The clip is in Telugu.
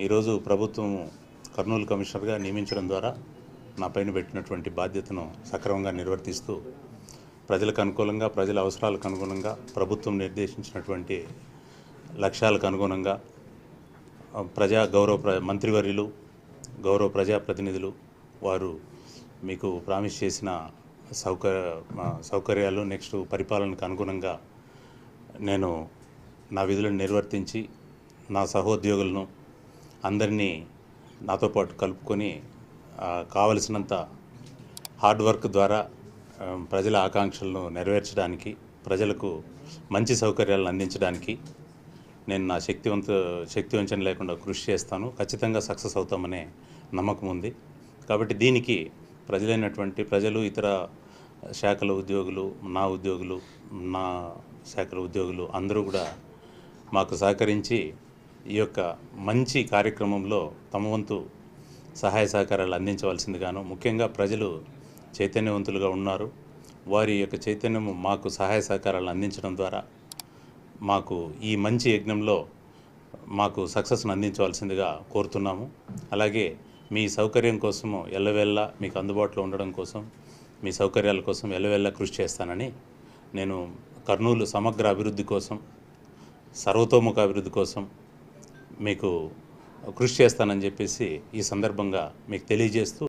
ఈరోజు ప్రభుత్వం కర్నూలు కమిషనర్గా నియమించడం ద్వారా నా పైన పెట్టినటువంటి బాధ్యతను సక్రమంగా నిర్వర్తిస్తూ ప్రజలకు అనుకూలంగా ప్రజల అవసరాలకు అనుగుణంగా ప్రభుత్వం నిర్దేశించినటువంటి లక్ష్యాలకు అనుగుణంగా ప్రజా గౌరవ ప్ర మంత్రివర్యులు గౌరవ ప్రజాప్రతినిధులు వారు మీకు ప్రామిస్ చేసిన సౌకర్య సౌకర్యాలు నెక్స్ట్ పరిపాలనకు అనుగుణంగా నేను నా విధులను నిర్వర్తించి నా సహోద్యోగులను అందరినీ నాతో పాటు కలుపుకొని కావలసినంత హార్డ్ వర్క్ ద్వారా ప్రజల ఆకాంక్షలను నెరవేర్చడానికి ప్రజలకు మంచి సౌకర్యాలను అందించడానికి నేను నా శక్తివంత శక్తి వంచన లేకుండా కృషి చేస్తాను. ఖచ్చితంగా సక్సెస్ అవుతామనే నమ్మకం ఉంది. కాబట్టి దీనికి ప్రజలైనటువంటి ప్రజలు ఇతర శాఖల ఉద్యోగులు నా ఉద్యోగులు నా శాఖల ఉద్యోగులు అందరూ కూడా మాకు సహకరించి ఈ యొక్క మంచి కార్యక్రమంలో తమ వంతు సహాయ సహకారాలు అందించవలసిందిగాను ముఖ్యంగా ప్రజలు చైతన్యవంతులుగా ఉన్నారు. వారి యొక్క చైతన్యము మాకు సహాయ సహకారాలు అందించడం ద్వారా మాకు ఈ మంచి యజ్ఞంలో మాకు సక్సెస్ను అందించవలసిందిగా కోరుతున్నాము. అలాగే మీ సౌకర్యం కోసము ఎల్లవేళ్ళ మీకు అందుబాటులో ఉండడం కోసం మీ సౌకర్యాల కోసం ఎల్లవేళ్ళ కృషి చేస్తానని నేను కర్నూలు సమగ్ర అభివృద్ధి కోసం సర్వతోముఖ అభివృద్ధి కోసం మీకు కృషి చేస్తానని చెప్పేసి ఈ సందర్భంగా మీకు తెలియజేస్తూ